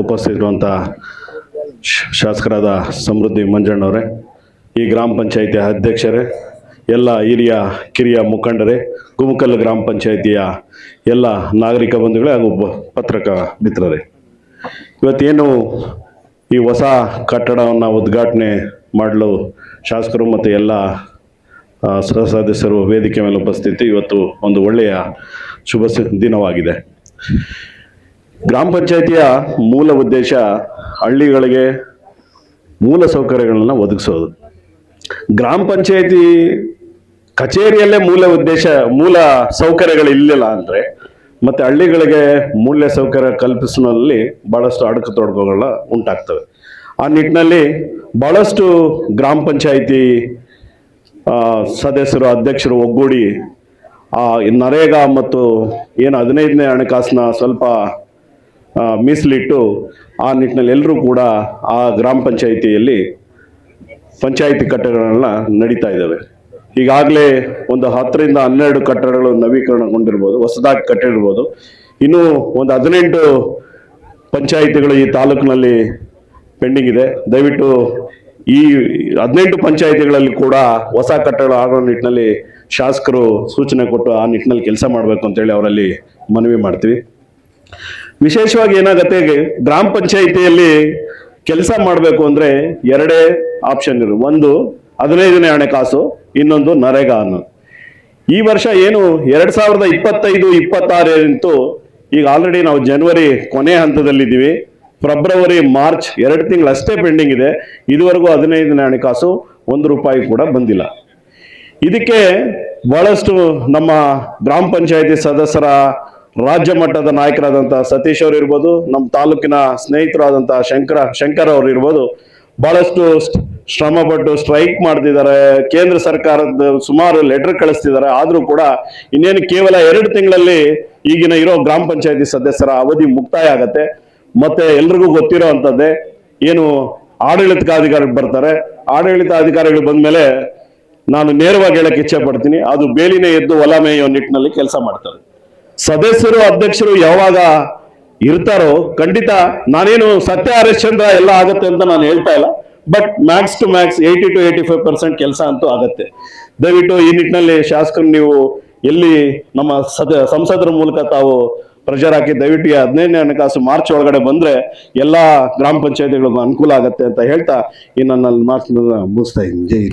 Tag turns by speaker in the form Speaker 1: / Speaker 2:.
Speaker 1: ಉಪಸ್ಥಿತಿರುವಂಥ ಶಾಸಕರಾದ ಸಮೃದ್ಧಿ ಮಂಜಣ್ಣವರೇ, ಈ ಗ್ರಾಮ ಪಂಚಾಯಿತಿಯ ಅಧ್ಯಕ್ಷರೇ, ಎಲ್ಲ ಹಿರಿಯ, ಕಿರಿಯ ಮುಖಂಡರೇ ಗುಮಕಲ್ ಗ್ರಾಮ ಪಂಚಾಯಿತಿಯ ಎಲ್ಲ ನಾಗರಿಕ ಬಂಧುಗಳೇ ಹಾಗೂ ಪತ್ರಕ ಮಿತ್ರರೇ. ಇವತ್ತೇನು ಈ ಹೊಸ ಕಟ್ಟಡವನ್ನು ಉದ್ಘಾಟನೆ ಮಾಡಲು ಶಾಸಕರು ಮತ್ತು ಎಲ್ಲ ಸಹ ಸದಸ್ಯರು ವೇದಿಕೆ ಮೇಲೆ ಉಪಸ್ಥಿತಿ ಇವತ್ತು ಒಂದು ಒಳ್ಳೆಯ ಶುಭ ದಿನವಾಗಿದೆ. ಗ್ರಾಮ ಪಂಚಾಯಿತಿಯ ಮೂಲ ಉದ್ದೇಶ ಹಳ್ಳಿಗಳಿಗೆ ಮೂಲ ಸೌಕರ್ಯಗಳನ್ನು ಒದಗಿಸೋದು. ಗ್ರಾಮ ಪಂಚಾಯಿತಿ ಕಚೇರಿಯಲ್ಲೇ ಮೂಲ ಉದ್ದೇಶ, ಮೂಲ ಸೌಕರ್ಯಗಳು ಇಲ್ಲಿಲ್ಲ ಅಂದರೆ ಮತ್ತು ಹಳ್ಳಿಗಳಿಗೆ ಮೂಲ ಸೌಕರ್ಯ ಕಲ್ಪಿಸುವಲ್ಲಿ ಭಾಳಷ್ಟು ಅಡಕು ತೊಡಕುಗಳ ಉಂಟಾಗ್ತವೆ. ಆ ನಿಟ್ಟಿನಲ್ಲಿ ಭಾಳಷ್ಟು ಗ್ರಾಮ ಪಂಚಾಯಿತಿ ಸದಸ್ಯರು, ಅಧ್ಯಕ್ಷರು ಒಗ್ಗೂಡಿ, ಆ ನರೇಗಾ ಮತ್ತು ಏನು ಹದಿನೈದನೇ ಹಣಕಾಸಿನ ಸ್ವಲ್ಪ ಮೀಸಲಿಟ್ಟು ಆ ನಿಟ್ಟಿನಲ್ಲಿ ಎಲ್ಲರೂ ಕೂಡ ಆ ಗ್ರಾಮ ಪಂಚಾಯಿತಿಯಲ್ಲಿ ಪಂಚಾಯಿತಿ ಕಟ್ಟಡಗಳನ್ನ ನಡೀತಾ ಇದ್ದಾವೆ. ಈಗಾಗಲೇ ಒಂದು ಹತ್ತರಿಂದ ಹನ್ನೆರಡು ಕಟ್ಟಡಗಳು ನವೀಕರಣಗೊಂಡಿರ್ಬೋದು, ಹೊಸದಾಗಿ ಕಟ್ಟಿರ್ಬೋದು. ಇನ್ನೂ ಒಂದು ಹದಿನೆಂಟು ಪಂಚಾಯಿತಿಗಳು ಈ ತಾಲೂಕಿನಲ್ಲಿ ಪೆಂಡಿಂಗ್ ಇದೆ. ದಯವಿಟ್ಟು ಈ ಹದಿನೆಂಟು ಪಂಚಾಯಿತಿಗಳಲ್ಲಿ ಕೂಡ ಹೊಸ ಕಟ್ಟಡ ಆಗೋ ನಿಟ್ಟಿನಲ್ಲಿ ಶಾಸಕರು ಸೂಚನೆ ಕೊಟ್ಟು ಆ ನಿಟ್ಟಿನಲ್ಲಿ ಕೆಲಸ ಮಾಡಬೇಕು ಅಂತೇಳಿ ಅವರಲ್ಲಿ ಮನವಿ ಮಾಡ್ತೀವಿ. ವಿಶೇಷವಾಗಿ ಏನಾಗತ್ತೆ ಗ್ರಾಮ ಪಂಚಾಯಿತಿಯಲ್ಲಿ ಕೆಲಸ ಮಾಡಬೇಕು ಅಂದ್ರೆ ಎರಡೇ ಆಪ್ಷನ್ ಇರು. ಒಂದು ಹದಿನೈದನೇ ಹಣಕಾಸು ಇನ್ನೊಂದು ನರೇಗಾ ಅನ್ನೋದು ಈ ವರ್ಷ ಏನು ಎರಡ್ ಸಾವಿರದ ಇಪ್ಪತ್ತೈದು ಇಪ್ಪತ್ತಾರು ಈಗ ಆಲ್ರೆಡಿ ನಾವು ಜನವರಿ ಕೊನೆ ಹಂತದಲ್ಲಿದ್ದೀವಿ. ಫೆಬ್ರವರಿ ಮಾರ್ಚ್ ಎರಡು ತಿಂಗಳು ಅಷ್ಟೇ ಪೆಂಡಿಂಗ್ ಇದೆ. ಇದುವರೆಗೂ ಹದಿನೈದನೇ ಹಣಕಾಸು ಒಂದು ರೂಪಾಯಿ ಕೂಡ ಬಂದಿಲ್ಲ. ಇದಕ್ಕೆ ಬಹಳಷ್ಟು ನಮ್ಮ ಗ್ರಾಮ ಪಂಚಾಯತಿ ಸದಸ್ಯರ ರಾಜ್ಯ ಮಟ್ಟದ ನಾಯಕರಾದಂಥ ಸತೀಶ್ ಅವರು ಇರ್ಬೋದು, ನಮ್ಮ ತಾಲೂಕಿನ ಸ್ನೇಹಿತರಾದಂಥ ಶಂಕರ, ಶಂಕರ್ ಅವರು ಇರ್ಬೋದು, ಬಹಳಷ್ಟು ಶ್ರಮಪಟ್ಟು ಸ್ಟ್ರೈಕ್ ಮಾಡ್ತಿದ್ದಾರೆ. ಕೇಂದ್ರ ಸರ್ಕಾರದ ಸುಮಾರು ಲೆಟರ್ ಕಳಿಸ್ತಿದ್ದಾರೆ. ಆದರೂ ಕೂಡ ಇನ್ನೇನು ಕೇವಲ ಎರಡು ತಿಂಗಳಲ್ಲಿ ಈಗಿನ ಇರೋ ಗ್ರಾಮ ಪಂಚಾಯತಿ ಸದಸ್ಯರ ಅವಧಿ ಮುಕ್ತಾಯ ಆಗತ್ತೆ. ಮತ್ತೆ ಎಲ್ರಿಗೂ ಗೊತ್ತಿರೋ ಏನು ಆಡಳಿತಾಧಿಕಾರಿಗಳು ಬರ್ತಾರೆ. ಆಡಳಿತಾಧಿಕಾರಿಗಳು ಬಂದ್ಮೇಲೆ ನಾನು ನೇರವಾಗಿ ಹೇಳಕ್ ಇಚ್ಛೆ ಪಡ್ತೀನಿ. ಅದು ಬೇಲಿನೇ ಎದ್ದು ಮೇಯೋ ನಿಟ್ಟಿನಲ್ಲಿ ಕೆಲಸ ಮಾಡ್ತಾರೆ. ಸದಸ್ಯರು ಅಧ್ಯಕ್ಷರು ಯಾವಾಗ ಇರ್ತಾರೋ ಖಂಡಿತ ನಾನೇನು ಸತ್ಯ ಹರಿಶ್ಚಂದ್ರ ಎಲ್ಲ ಆಗುತ್ತೆ ಅಂತ ನಾನು ಹೇಳ್ತಾ ಇಲ್ಲ. But max to max eighty to eighty five percent ಕೆಲಸ ಅಂತೂ ಆಗತ್ತೆ. ದಯವಿಟ್ಟು ಈ ನಿಟ್ಟಿನಲ್ಲಿ ಶಾಸಕರು ನೀವು ಎಲ್ಲಿ ನಮ್ಮ ಸದ, ಸಂಸದರ ಮೂಲಕ ತಾವು ಪ್ರೆಷರ್ ಹಾಕಿ, ದಯವಿಟ್ಟು ಹದಿನೈದನೇ ಹಣಕಾಸು ಮಾರ್ಚ್ ಒಳಗಡೆ ಬಂದ್ರೆ ಎಲ್ಲಾ ಗ್ರಾಮ ಪಂಚಾಯತಿಗಳಿಗೂ ಅನುಕೂಲ ಆಗತ್ತೆ ಅಂತ ಹೇಳ್ತಾ ಈ ನನ್ನ ಮಾರ್ಚ್ ಮುಗಿಸ್ತಾ ಇದ್ದೀನಿ. ಜೈ.